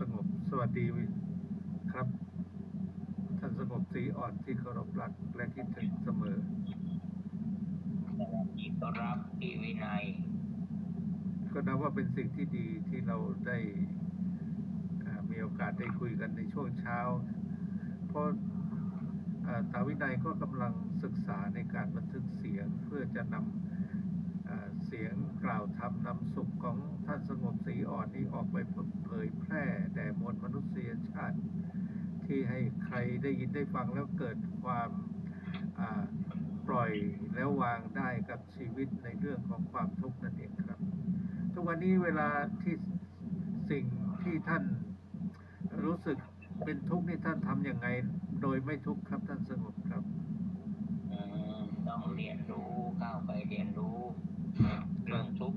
สงบสวัสดีครับ ท่านสงบสีอ่อนที่เคารพรักและคิดถึงเสมอสวัสดีครับพี่วินัย ก็นับว่าเป็นสิ่งที่ดีที่เราได้มีโอกาสได้คุยกันในช่วงเช้า เพราะตาวินัยก็กำลังศึกษาในการบันทึกเสียงเพื่อจะนำ เสียงกล่าวธรรมนำสุขของท่านสงบสีอ่อนนี้ออกไปเผยแพร่แด่มวลมนุษยชาติ ที่ให้ใครได้ยินได้ฟังแล้วเกิดความปล่อยแล้ววางได้กับชีวิตในเรื่องของความทุกข์นั่นเองครับ ทุกวันนี้เวลาที่สิ่งที่ท่านรู้สึกเป็นทุกข์นี่ท่านทำยังไง โดยไม่ทุกข์ครับท่านสงบครับต้องเรียนรู้เข้าไปเรียนรู้ 嗯，走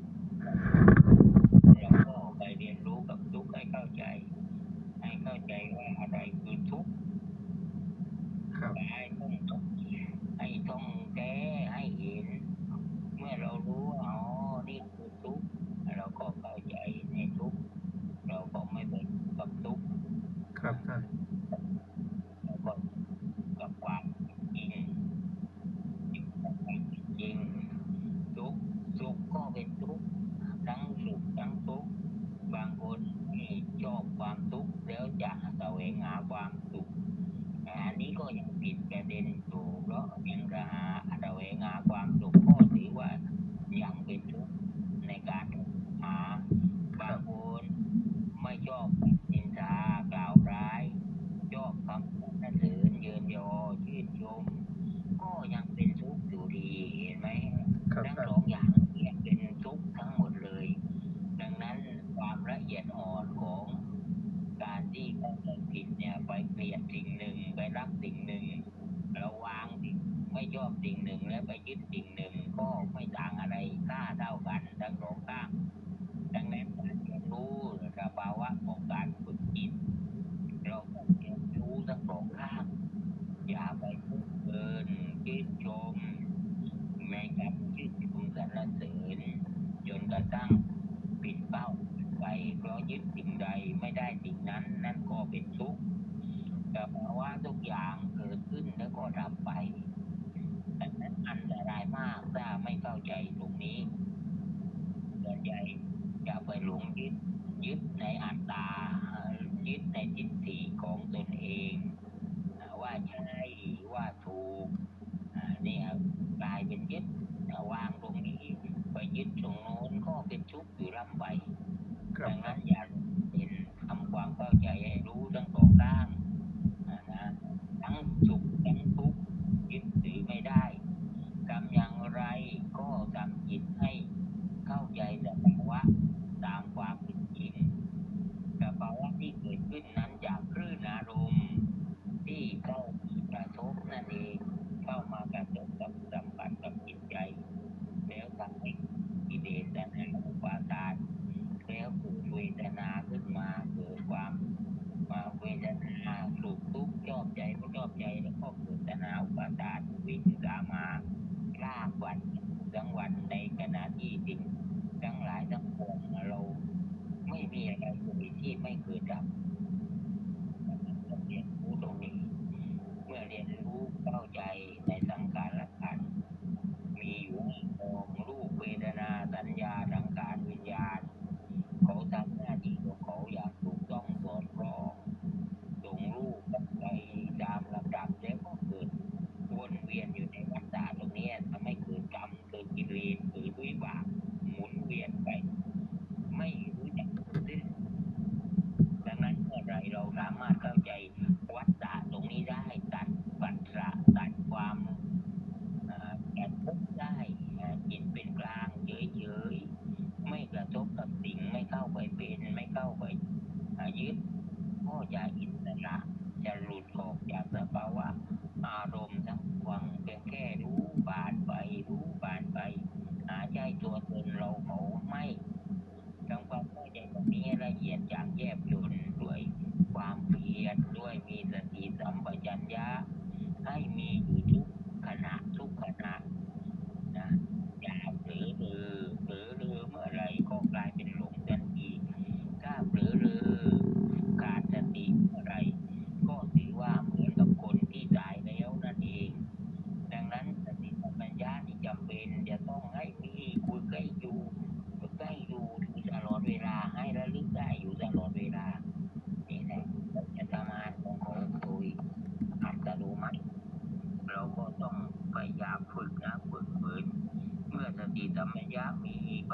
ผิดเนี่ยไปเกลียดสิ่งหนึ่งไปรักสิ่งหนึ่งเราวางสิ่งไม่ชอบสิ่งหนึ่งแล้วไปยึดสิ่ง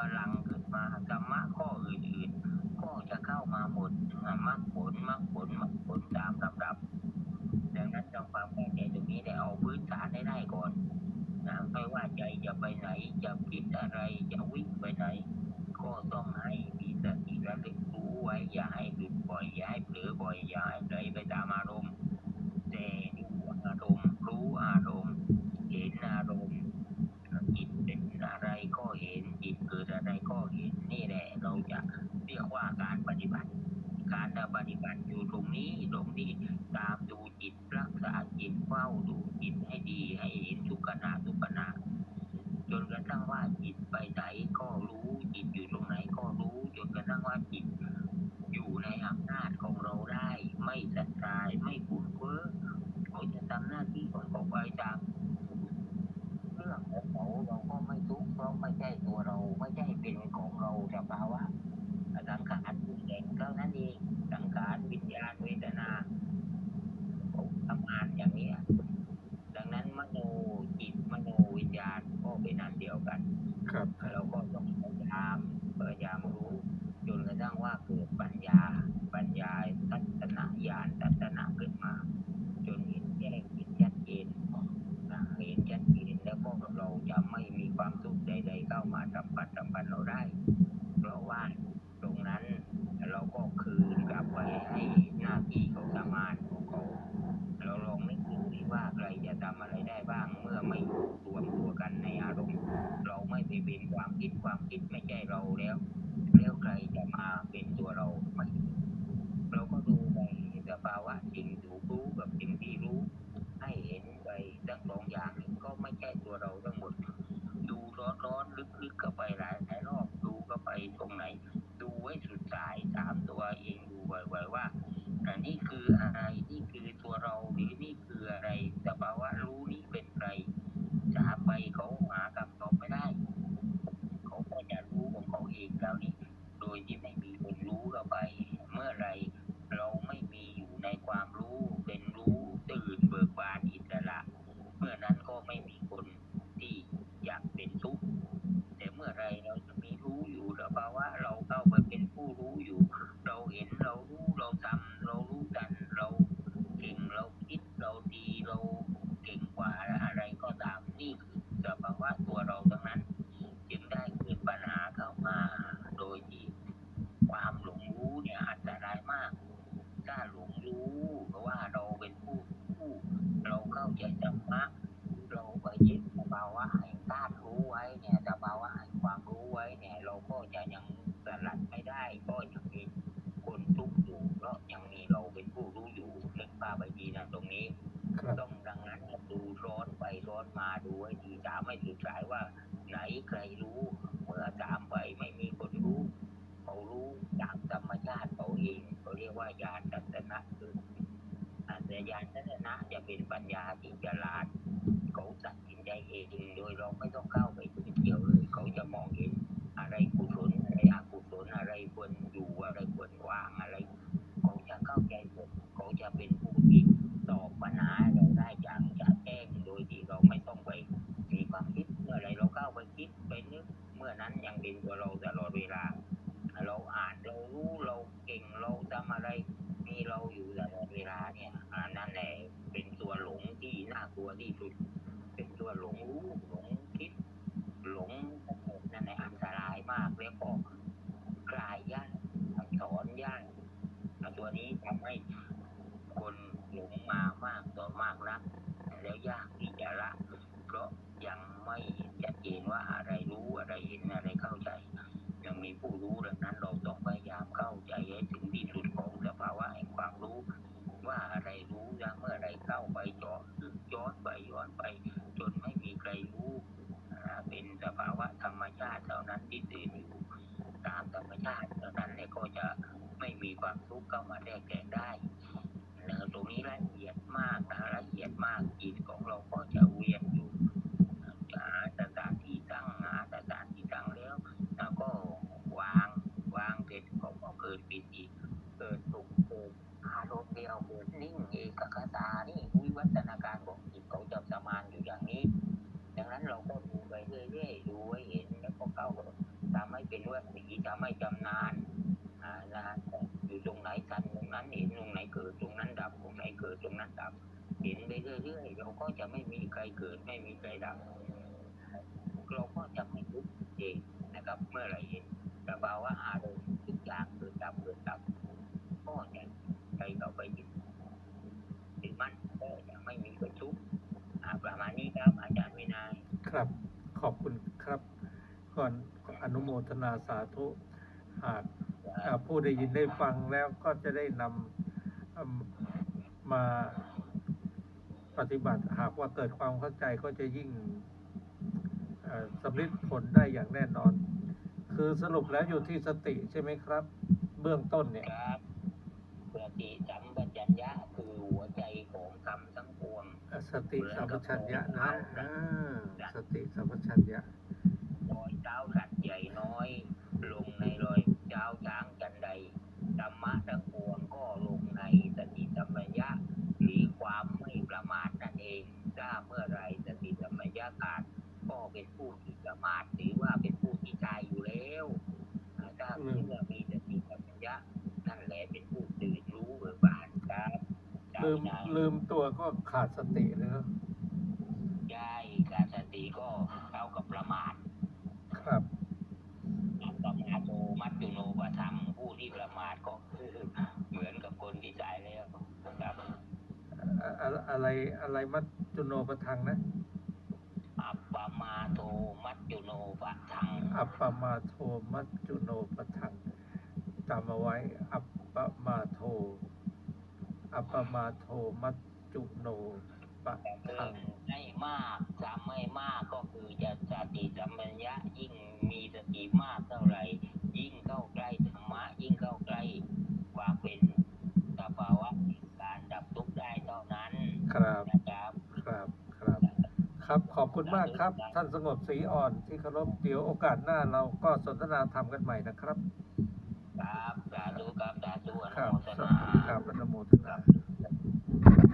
พลังขึ้นมาธรรมะข้ออื่นๆก็จะเข้ามาหมดมรรคผลมรรคผลมรรคผลตามลำดับดังนั้นต้งความเข้ใจตรงนี้ได้เอาพื้นฐานได้ได้ก่อนนะไม่ว่าใจจะไปไหนจะคิดอะไรานอยู่ตรงนี้ตรงนี้ ตามดูจิตรักษาจิตเฝ้าดูจิตให้ดีให้เห็นสุขณะทุกขณะจนกระทั่งว่าจิตไปไหน ดูให้ดีตามไม่ศึกษาว่า ไหนใครรู้เมื่อตามไปไม่มีคนรู้เขารู้จากธรรมชาติเขาเองเขาเรียกว่าญาณทัศนะคือแต่ญาณทัศนะจะเป็นปัญญาที่ะลาดเขาตัดสินใจเองโดยเราไม่ต้องเข้าไปยุ่งเกี่ยวเลยเขาจะมองเห็นอะไรกุศลอะไรอกุศลอะไรควรอยู่อะไรควรวางอะไร เข้มาแลกแลกได้นะครัตรงนี้ละเอียดมากนะละเอียดมากจิตของเราก็จะเวียนอยู่หาสถานที่ตั้งหาสถานที่ตั้งแล้วแล้วก็วางวางเป็นของเกิดปีติเกิดสุขภูมิดอารมณ์เดียวเกิดนิ่งเอกคตานี่วิวัฒนาการของจิตของจับสมานอยู่อย่างนี้ ดังนั้นเราก็ดูไปเรื่อยๆดูไห้เห็นแล้วก็เข้าทำให้เป็นว่างสีทำให้จำนานะฮะอยู่ตรงไหนสันตรงนั้นเห็นตรงไหนเกิดตรงนั้นดับตรงไหนเกิดตรงนั้นดับ เห็นไปเรื่อยๆเราก็จะไม่มีใครเกิดไม่มีใครดับ เราก็จะไม่ทุกข์เองนะครับ เมื่อไรเห็นสภาวะอารมณ์ทุกอย่างเกิดดับเกิดดับก็จะใจเราไปยึดถือมั่นก็จะไม่มีความทุกข์ประมาณนี้ครับอาจารย์วินัยครับขอบคุณครับก่อนอนุโมทนาสาธุหาก ผู้ได้ยินได้ฟังแล้วก็จะได้นำอืมมาปฏิบัติหากว่าเกิดความเข้าใจก็จะยิ่งเอ่อสำลิดผลได้อย่างแน่นอน คือสรุปแล้วอยู่ที่สติใช่ไหมครับ เบื้องต้นเนี่ยครับสติสัมปชัญญะคือหัวใจของคำทั้งปวงสติสัมปชัญญะนะอ่าสติสัมปชัญญะรอยเท้าสัตว์ใหญ่น้อย ลงในรอยเท้าช้างจันใดธ รรมะทั้งปวงก็ลงในสติสัมปชัญญะหรือความไม่ประมาทนั่นเองถ้าเมื่อไรสติสัมปชัญญะขาดก็เป็นผู้ที่ประมาทถือว่าเป็นผู้ที่ตายอยู่แล้วอ่าถ้าเมื่อมีสติสัมปชัญญะนั่นแหละเป็นผู้ตื่นรู้เบิกบานครับจำลืมได้ลืมตัวก็ขาดสติเลยเนอะได้การสติก็เท่ากับประมาทครับอัปมาโตมัจจุโนปธรรมผู้ ที่ประมาทก็คือเหมือนกับคนที่ตายแล้วครับอะอะอะไรอะไรมัจจุโนปทังนะ อัปปมาโตมัจจุโนปทัง อัปปมาโทมัจจุโนปทังจำเอาไว้ อัปปมาโท อัปปมาโทมัจจุโนปแต่เพิ่ทังมให้มากทำให้มากก็คือจะสติสัมปชัญญะยิ่งมีสติมากเท่าไหร่ ยิ่งเข้าใกล้ธรรมะ ยิ่งเข้าใกล้ความเป็นสภาวะแห่งการดับทุกข์ได้เท่านั้น ครับ นะครับ ครับครับ ครับขอบคุณมากครับ ท่านสงบศรีอ่อนที่เคารพเดี๋ยวโอกาสหน้าเราก็สนทนาธรรมกันใหม่นะครับ ครับสาธุครับสาธุอครันุบโมทสานาธุครับอนุโมทนา